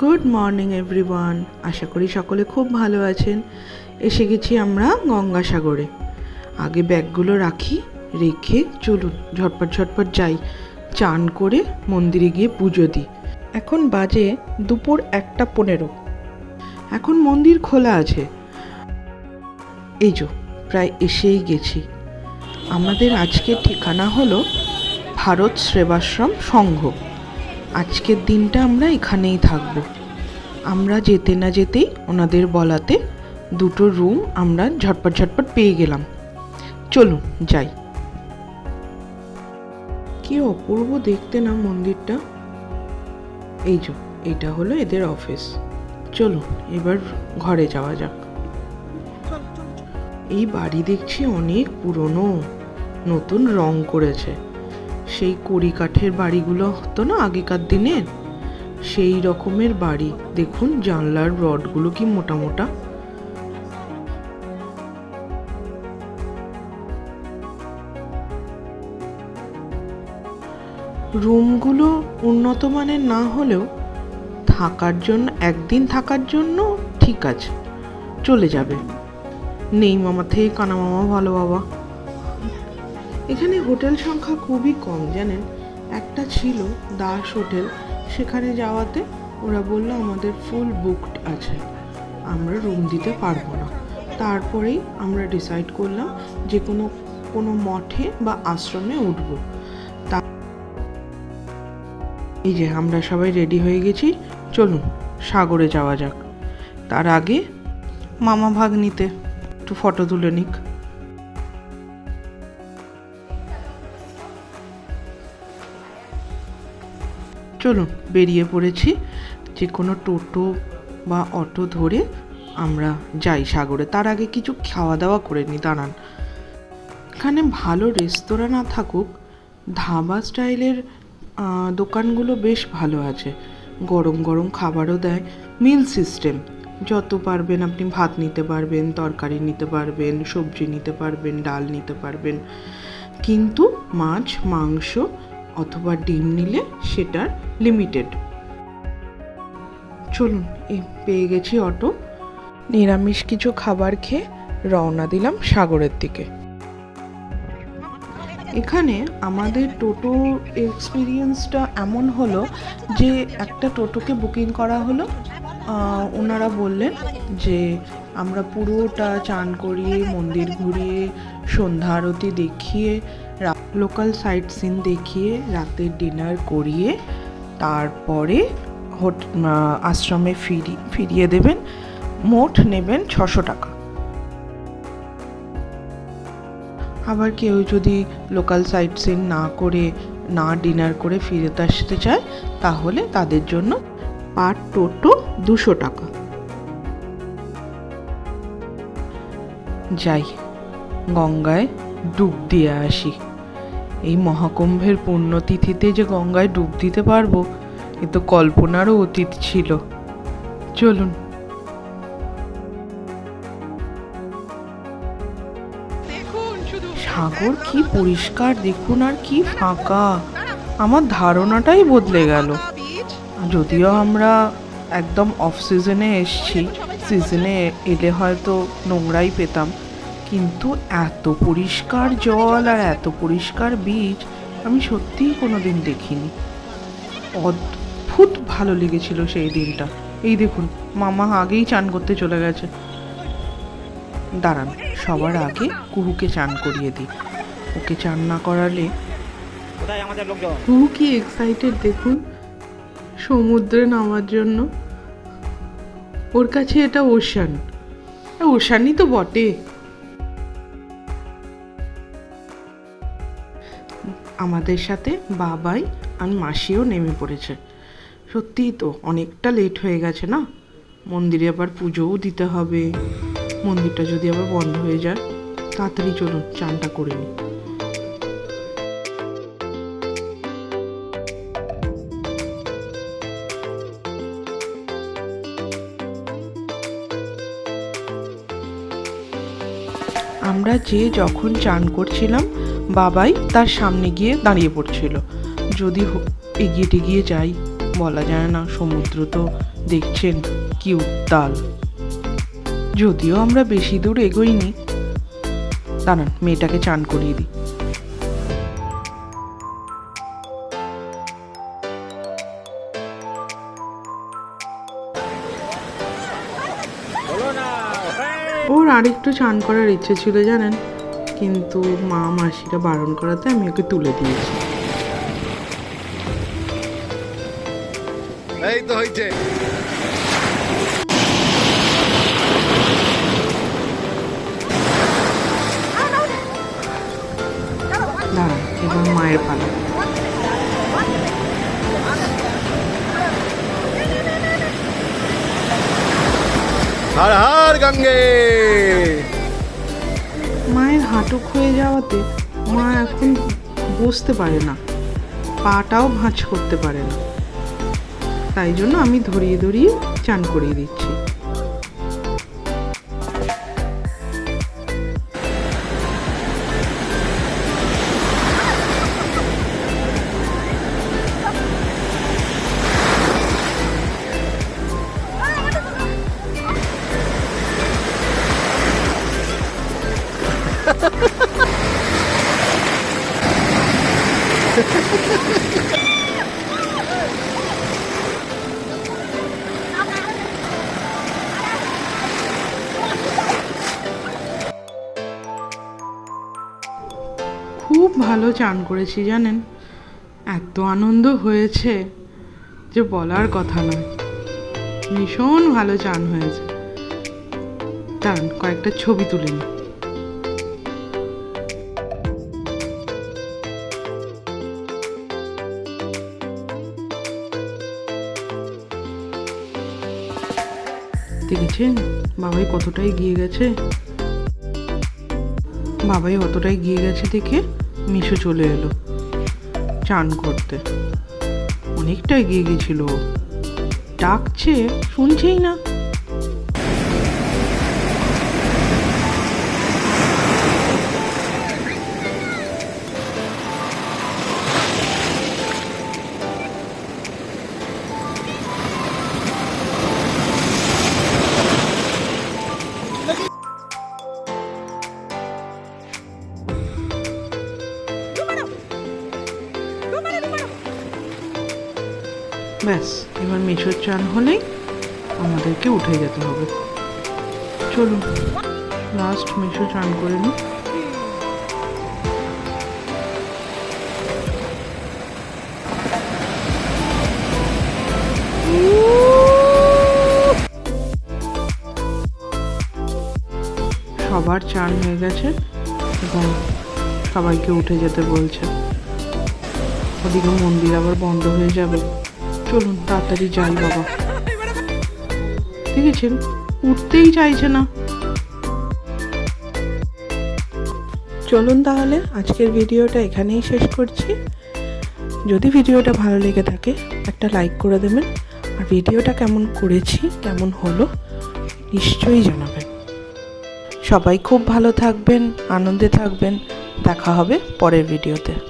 Good morning everyone আশা করি সকলে খুব ভালো আছেন। এসে গেছি আমরা গঙ্গাসাগরে। আগে ব্যাগগুলো রাখি, রেখে চলুন, ঝটপট ঝটপট যাই। চান করে মন্দিরে গিয়ে পুজো দিই। এখন বাজে দুপুর একটা পনেরো। এখন মন্দির খোলা আছে। এই যো, প্রায় এসেই গেছি। আমাদের আজকের ঠিকানা হলো ভারত সেবাশ্রম সংঘ। আজকের দিনটা আমরা এখানেই থাকব। আমরা যেতে না যেতেই ওনাদের বলাতে দুটো রুম আমরা ঝটপট ঝটপট পেয়ে গেলাম। চলুন, যাই। কি অপূর্ব দেখতে না মন্দিরটা। এই যে, এটা হলো এদের অফিস। চলুন, এবার ঘরে যাওয়া যাক। এই বাড়ি দেখছি অনেক পুরনো, নতুন রং করেছে। সেই কড়ি কাঠের বাড়িগুলো হতো না আগেকার দিনের? সেই রকমের বাড়ি। দেখুন জানলার রডগুলো কি মোটা মোটা। রুমগুলো উন্নত মানের না হলেও থাকার জন্য, একদিন থাকার জন্য ঠিক আছে, চলে যাবে। নেই মামা থেকে কানা মামা ভালো বাবা। এখানে হোটেল সংখ্যা খুবই কম, জানেন? একটা ছিল দাস হোটেল সেখানে যাওয়াতে ওরা বলল, আমাদের ফুল বুকড আছে। আমরা রুম দিতে পারব না। তারপরেই আমরা ডিসাইড করলাম যে কোনো কোনো মঠে বা আশ্রমে উঠবো। তা এই যে আমরা সবাই রেডি হয়ে গেছি, চলুন সাগরে যাওয়া যাক। তার আগে মামা ভাগ্নিতে একটু ফটো তুলে নিক। চলুন বেরিয়ে পড়েছি। যে কোনো টোটো বা অটো ধরে আমরা যাই সাগরে। তার আগে কিছু খাওয়া দাওয়া করে নিই দাঁড়ান। এখানে ভালো রেস্তোরাঁ না থাকুক, ধাবা স্টাইলের দোকানগুলো বেশ ভালো আছে। গরম গরম খাবারও দেয়। মিল সিস্টেম, যত পারবেন আপনি ভাত নিতে পারবেন, তরকারি নিতে পারবেন, সবজি নিতে পারবেন, ডাল নিতে পারবেন। কিন্তু মাছ, মাংস অথবা ডিম নিলে সেটার লিমিটেড চলুন এই পেয়ে গেছি অটো। নিরামিষ কিছু খাবার খেয়ে রওনা দিলাম সাগরের দিকে। এখানে আমাদের টোটো এক্সপিরিয়েন্সটা এমন হলো যে একটা টোটোকে বুকিং করা হলো। ওনারা বললেন যে আমরা পুরোটা চান করিয়ে, মন্দির ঘুরিয়ে, সন্ধ্যা আরতি দেখিয়ে লোকাল সাইট সিন দেখিয়ে, রাতের ডিনার করিয়ে, তারপরে হোট আশ্রমে ফিরি ফিরিয়ে দেবেন। মোট নেবেন ছশো টাকা। আবার কেউ যদি লোকাল সাইট সিন না করে, না ডিনার করে ফিরত আসতে চায়, তাহলে তাদের জন্য পার টোটো দুশো টাকা। যাই গঙ্গায় ডুব দিয়ে আসি। এই মহাকুম্ভের পুণ্যতিথিতে যে গঙ্গায় ডুব দিতে পারব এ তো কল্পনারও অতীত ছিল। চলুন। সাগর কি পরিষ্কার দেখুন আর কি ফাঁকা। আমার ধারণাটাই বদলে গেল। যদিও আমরা একদম অফ সিজনে এসছি সিজনে এলে হয়তো নোংরাই পেতাম। কিন্তু এত পরিষ্কার জল আর এত পরিষ্কার বীজ আমি সত্যিই কোনো দিন দেখিনি। অদ্ভুত ভালো লেগেছিল সেই দিনটা। এই দেখুন মামা আগেই চান করতে চলে গেছে। দাঁড়ান সবার আগে কুহুকে চান করিয়ে দিই। ওকে চান না করালে কোথায় আমাদের লোকজন? কুহু কি এক্সাইটেড দেখুন? সমুদ্রে নামার জন্য। ওর কাছে এটা ওশান। ওশানই তো বটে। আমাদের সাথে বাবাই আর মাসিও নেমে পড়েছে। সত্যিই তো অনেকটা লেট হয়ে গেছে না? মন্দিরে আবার পুজোও দিতে হবে। মন্দিরটা যদি আবার বন্ধ হয়ে যায়, তাড়াতাড়ি চলুন, চানটা করে নিই। আমরা যে যখন চান করছিলাম, বাবাই তার সামনে গিয়ে দাঁড়িয়ে পড়ছিল। যদি এগিয়ে টেগিয়ে যাই, বলা যায় না, সমুদ্র তো দেখছেন কি উত্তাল। যদিও আমরা বেশি দূর এগোইনি, দাঁড়ান, মেয়েটাকে চান করিয়ে দিই। আরেকটু চান করার ইচ্ছে ছিল জানেন? কিন্তু মা মাসিরা বারণ করাতে আমি ওকে তুলে দিয়েছি। এই তো হয়েছে দাঁড়ান এবার মায়ের পালা। হার হার গঙ্গে। মায়ের হাঁটু ক্ষয়ে যাওয়াতে মা এখন বসতে পারে না, পাটাও ভাঁজ করতে পারে না। তাই জন্য আমি ধরিয়ে ধরিয়ে চান করিয়ে দিচ্ছি। ভালো চান করেছি জানেন? এত আনন্দ হয়েছে যে বলার কথা নয়। ভীষণ ভালো চান হয়েছে। দাঁড়ান, কয়েকটা ছবি তুলে নিই। দেখেছেন? বাবাই কতটাই গিয়ে গেছে? বাবাই অতটাই গিয়ে গেছে দেখে মিশো চলে এলো। চান করতে। অনেকটা এগিয়ে গেছিল ডাকছে শুনছেই না। ব্যাস, এবার মিশোর চান হলেই আমাদেরকে উঠে যেতে হবে। চলুন লাস্ট মিশো চান করে নিই। সবার চান হয়ে গেছে এবং সবাইকে উঠে যেতে বলছে। ওদিকে মন্দির আবার বন্ধ হয়ে যাবে। চলুন, তাড়াতাড়ি যাই বাবা। দেখেছেন? উঠতেই চাইছে না। চলুন তাহলে, আজকের ভিডিওটা এখানেই শেষ করছি। যদি ভিডিওটা ভালো লেগে থাকে, একটা লাইক করে দেবেন। আর ভিডিওটা কেমন করেছি, কেমন হলো, নিশ্চয়ই জানাবেন। সবাই খুব ভালো থাকবেন, আনন্দে থাকবেন। দেখা হবে পরের ভিডিওতে।